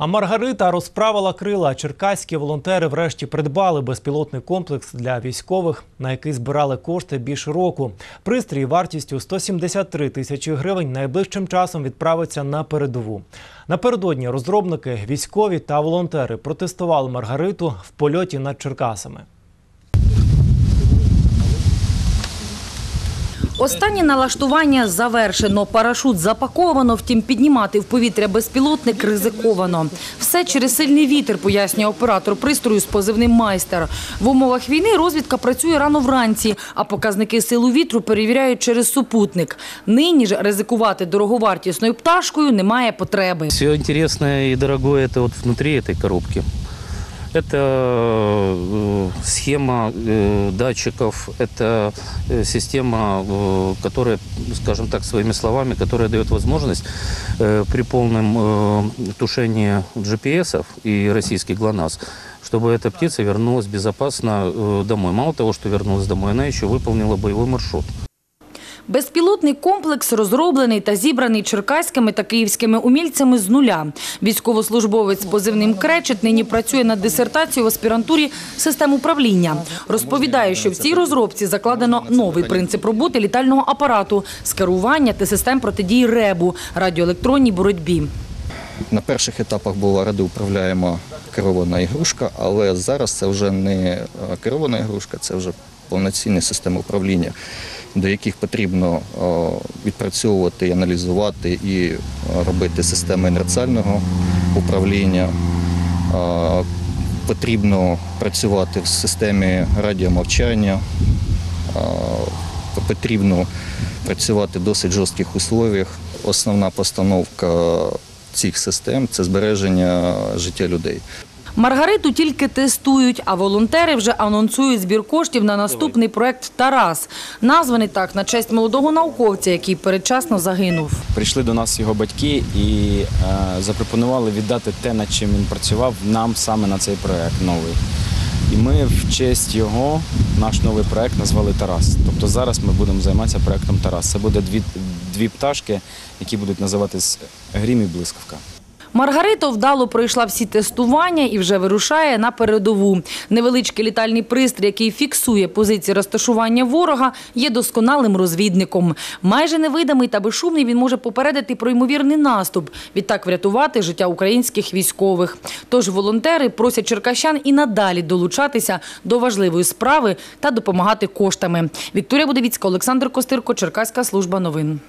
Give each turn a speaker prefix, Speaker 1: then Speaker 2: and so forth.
Speaker 1: А Маргарита розправила крила. Черкаські волонтери врешті придбали безпілотний комплекс для військових, на який збирали кошти більше року. Пристрій вартістю 173 тисячі гривень найближчим часом відправиться на передову. Напередодні розробники, військові та волонтери протестували Маргариту в польоті над Черкасами.
Speaker 2: Останнє налаштування завершено. Парашут запаковано, втім піднімати в повітря безпілотник ризиковано. Все через сильний вітер, пояснює оператор пристрою з позивним майстер. В умовах війни розвідка працює рано вранці, а показники силу вітру перевіряють через супутник. Нині ж ризикувати дороговартісною пташкою немає потреби.
Speaker 3: Все интересное и дорогое это вот внутри этой коробки. Это э, схема э, датчиков, это э, система, э, которая, скажем так, своими словами, которая дает возможность э, при полном э, тушении GPS и российских ГЛОНАСС, чтобы эта птица вернулась безопасно э, домой. Мало того, что вернулась домой, она еще выполнила боевой маршрут.
Speaker 2: Безпілотний комплекс розроблений та зібраний черкаськими та київськими умільцями з нуля. Військовослужбовець позивним Кречет нині працює над дисертацією в аспірантурі систем управління. Розповідає, що в цій розробці закладено новий принцип роботи літального апарату з керування та систем протидії РЕБу – радіоелектронній боротьбі.
Speaker 4: На перших етапах була радіоуправляєма керована ігрушка, але зараз це вже не е, керована ігрушка, це вже повноцінні системи управління, до яких потрібно е, відпрацьовувати, аналізувати і е, робити системи інерціального управління. Е, Потрібно працювати в системі радіомовчання, потрібно працювати в досить жорстких условиях. Основна постановка цих систем це збереження життя людей.
Speaker 2: Маргариту тільки тестують, а волонтери вже анонсують збір коштів на наступний проект «Тарас». Названий так на честь молодого науковця, який передчасно загинув.
Speaker 5: Прийшли до нас його батьки і е, запропонували віддати те, над чим він працював, нам саме на цей проект новий. І ми в честь його наш новий проект назвали Тарас. Тобто зараз ми будемо займатися проектом Тарас. Це буде дві, дві пташки, які будуть називатись Грім і Блискавка.
Speaker 2: Маргарита вдало пройшла всі тестування і вже вирушає на передову. Невеличкий літальний пристрій, який фіксує позиції розташування ворога, є досконалим розвідником. Майже невидимий та безшумний він може попередити про ймовірний наступ, відтак врятувати життя українських військових. Тож волонтери просять черкащан і надалі долучатися до важливої справи та допомагати коштами. Вікторія Будовіцька, Олександр Костирко, Черкаська служба новин.